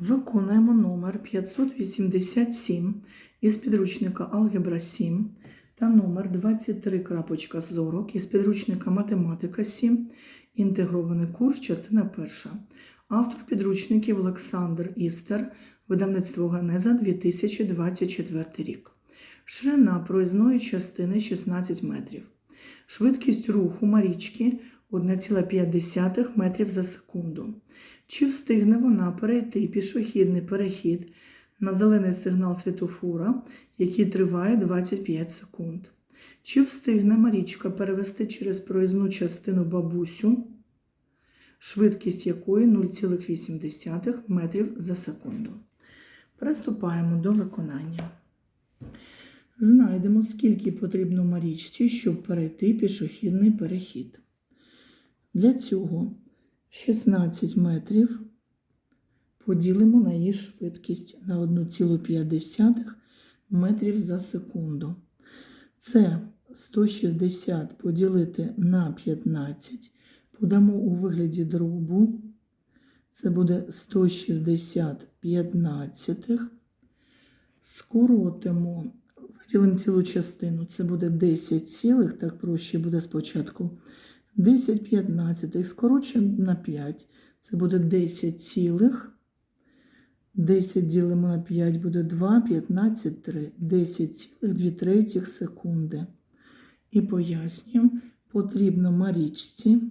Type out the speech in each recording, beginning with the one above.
Виконуємо номер 587 із підручника Алгебра 7 та номер 23.40 із підручника Математика 7. Інтегрований курс, частина перша. Автор підручників Олександр Істер, видавництво Генеза 2024 рік. Ширина проїзної частини 16 метрів. Швидкість руху Марічки 1,5 метрів за секунду. Чи встигне вона перейти пішохідний перехід на зелений сигнал світофора, який триває 25 секунд? Чи встигне Марічка перевести через проїзну частину бабусю, швидкість якої 0,8 метрів за секунду? Приступаємо до виконання. Знайдемо, скільки потрібно Марічці, щоб перейти пішохідний перехід. Для цього 16 метрів поділимо на її швидкість на 1,5 метрів за секунду. Це 160 поділити на 15, подамо у вигляді дробу. Це буде 160 15. Скоротимо, виділимо цілу частину. Це буде 10 цілих, так проще буде спочатку. 10 15 скорочуємо на 5. Це буде 10 цілих. 10 ділимо на 5 буде 2, 15, 3. 10 цілих 2 третіх секунди. І пояснюємо, потрібно марічці.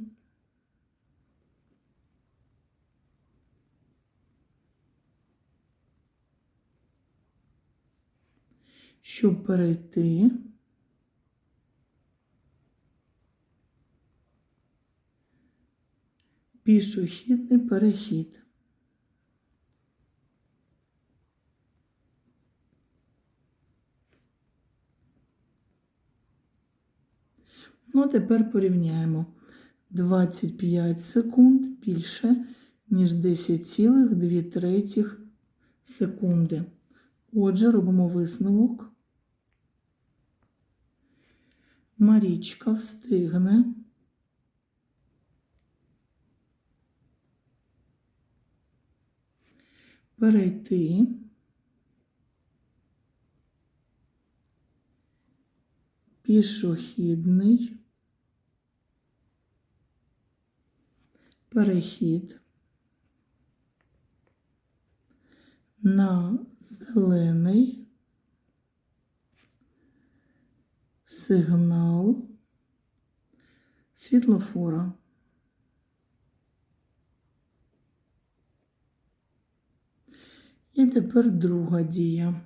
Щоб перейти пішохідний перехід. Ну, тепер порівняємо 25 секунд більше, ніж 10,2 третіх секунди. Отже, робимо висновок. Марічка встигне. Перейти пішохідний. Перехід. На зелений. Сигнал. Світлофора. І тепер друга дія.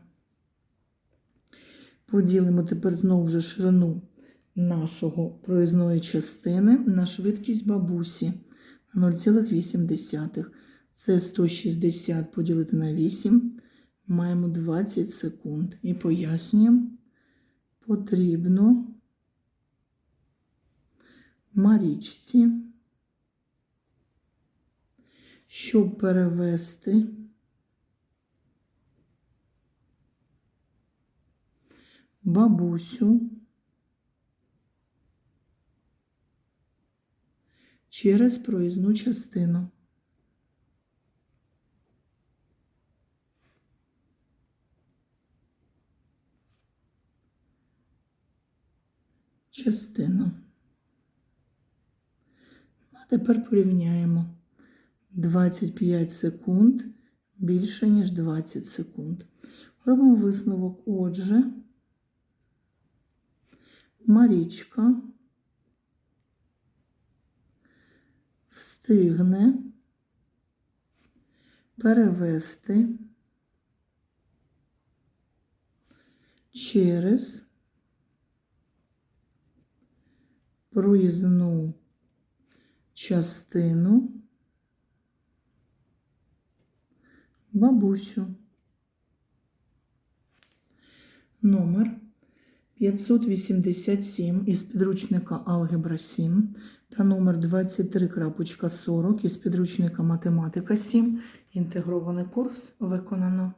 Поділимо тепер знову ж ширину нашого проїзної частини на швидкість бабусі 0,8. Це 160 поділити на 8. Маємо 20 секунд. І пояснюємо, потрібно Марічці, щоб перевести бабусю через проїзну частину. Частину. А тепер порівняємо 25 секунд більше, ніж 20 секунд. Робимо висновок, отже. Марічка встигне перевести через проїзну частину бабусю. Номер 587 із підручника Алгебра 7 та номер 23.40 із підручника Математика 7. Інтегрований курс виконано.